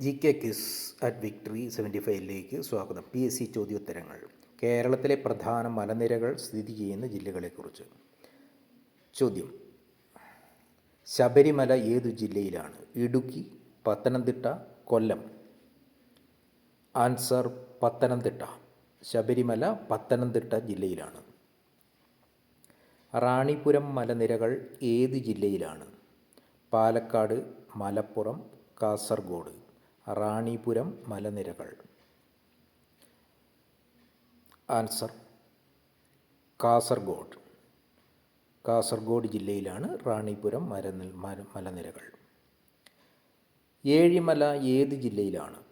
G K quiz at victory seventy ഫൈവിലേക്ക് സ്വാഗതം. P S C ചോദ്യോത്തരങ്ങൾ. കേരളത്തിലെ പ്രധാന മലനിരകൾ സ്ഥിതി ചെയ്യുന്ന ജില്ലകളെക്കുറിച്ച്. ചോദ്യം. ശബരിമല ഏതു ജില്ലയിലാണ്? ഇടുക്കി പത്തനംതിട്ട കൊല്ലം. ആൻസർ പത്തനംതിട്ട. ശബരിമല പത്തനംതിട്ട ജില്ലയിലാണ്. റാണിപുരം മലനിരകൾ ഏത് ജില്ലയിലാണ്? പാലക്കാട് മലപ്പുറം കാസർഗോഡ്. റാണിപുരം മലനിരകൾ. ആൻസർ കാസർഗോഡ്. കാസർഗോഡ് ജില്ലയിലാണ് റാണിപുരം മരനിൽ മര- മലനിരകൾ. ഏഴിമല ഏത് ജില്ലയിലാണ്?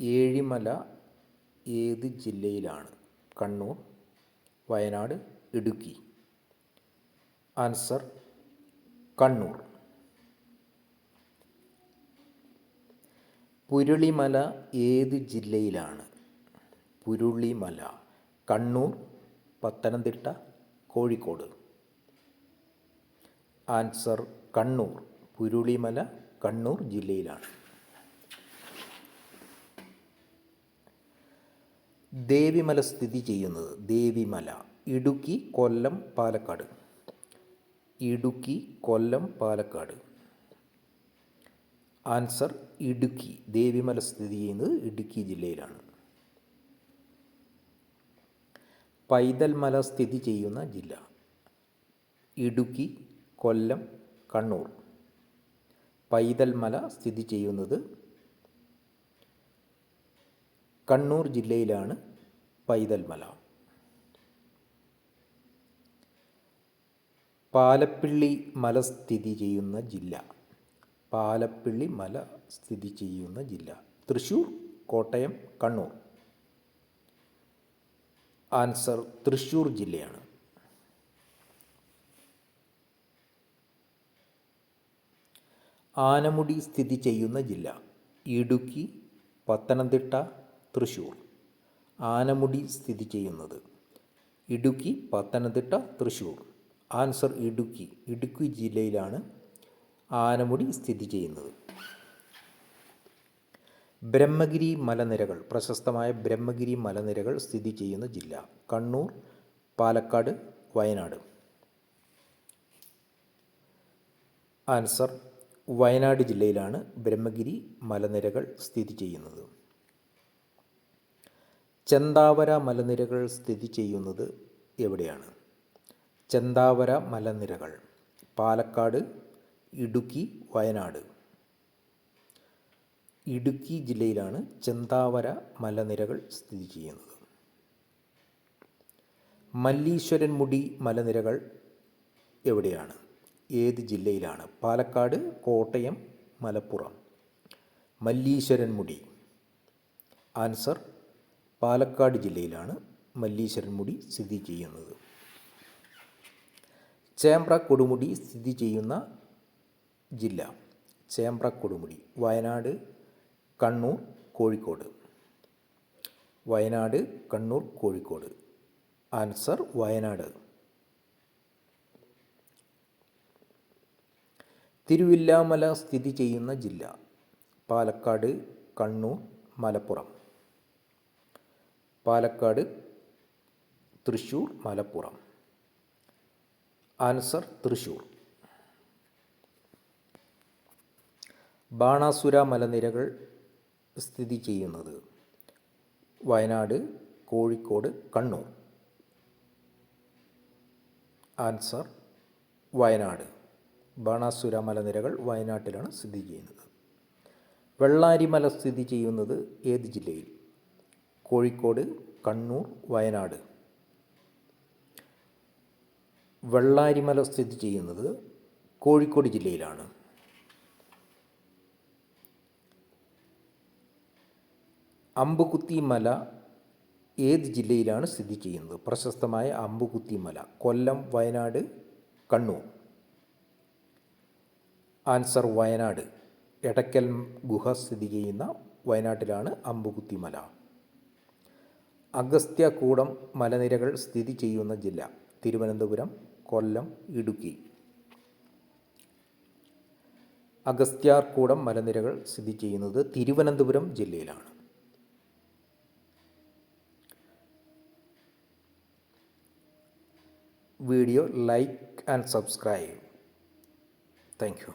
ഏഴിമല ഏത് ജില്ലയിലാണ്? കണ്ണൂർ വയനാട് ഇടുക്കി. ആൻസർ കണ്ണൂർ. പുരുളിമല ഏത് ജില്ലയിലാണ്? പുരുളിമല കണ്ണൂർ പത്തനംതിട്ട കോഴിക്കോട്. ആൻസർ കണ്ണൂർ. പുരുളിമല കണ്ണൂർ ജില്ലയിലാണ്. ദേവിമല സ്ഥിതി ചെയ്യുന്നത് ദേവിമല ഇടുക്കി കൊല്ലം പാലക്കാട്. ഇടുക്കി കൊല്ലം പാലക്കാട്. ആൻസർ ഇടുക്കി. ദേവിമല സ്ഥിതി ചെയ്യുന്നത് ഇടുക്കി ജില്ലയിലാണ്. പൈതൽ മല സ്ഥിതി ചെയ്യുന്ന ജില്ല. ഇടുക്കി കൊല്ലം കണ്ണൂർ. പൈതൽ മല സ്ഥിതി ചെയ്യുന്നത് കണ്ണൂർ ജില്ലയിലാണ് പൈതൽ മല പാലപ്പിള്ളി മല സ്ഥിതി ചെയ്യുന്ന ജില്ല. പാലപ്പിള്ളി മല സ്ഥിതി ചെയ്യുന്ന ജില്ല. തൃശ്ശൂർ കോട്ടയം കണ്ണൂർ. ആൻസർ തൃശ്ശൂർ ജില്ലയാണ്. ആനമുടി സ്ഥിതി ചെയ്യുന്ന ജില്ല ഇടുക്കി പത്തനംതിട്ട തൃശ്ശൂർ ആനമുടി സ്ഥിതി ചെയ്യുന്നത് ഇടുക്കി പത്തനംതിട്ട തൃശ്ശൂർ ആൻസർ ഇടുക്കി. ഇടുക്കി ജില്ലയിലാണ് ആനമുടി സ്ഥിതി ചെയ്യുന്നത്. ബ്രഹ്മഗിരി മലനിരകൾ പ്രശസ്തമായ ബ്രഹ്മഗിരി മലനിരകൾ സ്ഥിതി ചെയ്യുന്ന ജില്ല കണ്ണൂർ പാലക്കാട് വയനാട്. ആൻസർ വയനാട് ജില്ലയിലാണ് ബ്രഹ്മഗിരി മലനിരകൾ സ്ഥിതി ചെയ്യുന്നത്. ചന്താവര മലനിരകൾ സ്ഥിതി ചെയ്യുന്നത് എവിടെയാണ്? ചന്താവര മലനിരകൾ പാലക്കാട് ഇടുക്കി വയനാട്. ഇടുക്കി ജില്ലയിലാണ് ചെന്താവര മലനിരകൾ സ്ഥിതി ചെയ്യുന്നത്. മല്ലീശ്വരൻ മുടി മലനിരകൾ എവിടെയാണ്? ഏത് ജില്ലയിലാണ്? പാലക്കാട് കോട്ടയം മലപ്പുറം. മല്ലീശ്വരൻ മുടി. ആൻസർ പാലക്കാട് ജില്ലയിലാണ് മല്ലീശ്വരൻ മുടി സ്ഥിതി ചെയ്യുന്നത്. ചേമ്പ്ര കൊടുമുടി സ്ഥിതി ചെയ്യുന്ന ജില്ല. ചേമ്പ്ര കൊടുമുടി വയനാട് കണ്ണൂർ കോഴിക്കോട്. വയനാട് കണ്ണൂർ കോഴിക്കോട്. ആൻസർ വയനാട്. തിരുവില്ലാമല സ്ഥിതി ചെയ്യുന്ന ജില്ല പാലക്കാട് കണ്ണൂർ മലപ്പുറം. പാലക്കാട് തൃശ്ശൂർ മലപ്പുറം. ആൻസർ തൃശ്ശൂർ ബാണാസുര മലനിരകൾ സ്ഥിതി ചെയ്യുന്നത്. വയനാട് കോഴിക്കോട് കണ്ണൂർ. ആൻസർ വയനാട്. ബാണാസുര മലനിരകൾ വയനാട്ടിലാണ് സ്ഥിതി ചെയ്യുന്നത്. വെള്ളാരിമല സ്ഥിതി ചെയ്യുന്നത് ഏത് ജില്ലയിൽ? കോഴിക്കോട് കണ്ണൂർ വയനാട്. വെള്ളാരിമല സ്ഥിതി ചെയ്യുന്നത് കോഴിക്കോട് ജില്ലയിലാണ്. അമ്പുകുത്തി മല ഏത് ജില്ലയിലാണ് സ്ഥിതി ചെയ്യുന്നത്? പ്രശസ്തമായ അമ്പുകുത്തി മല കൊല്ലം വയനാട് കണ്ണൂർ. ആൻസർ വയനാട്. എടക്കൽ ഗുഹ സ്ഥിതി ചെയ്യുന്ന വയനാട്ടിലാണ് അമ്പുകുത്തി മല. അഗസ്ത്യകൂടം മലനിരകൾ സ്ഥിതി ചെയ്യുന്ന ജില്ല തിരുവനന്തപുരം കൊല്ലം ഇടുക്കി. അഗസ്ത്യാർകൂടം മലനിരകൾ സ്ഥിതി ചെയ്യുന്നത് തിരുവനന്തപുരം ജില്ലയിലാണ്. video like and subscribe. Thank you.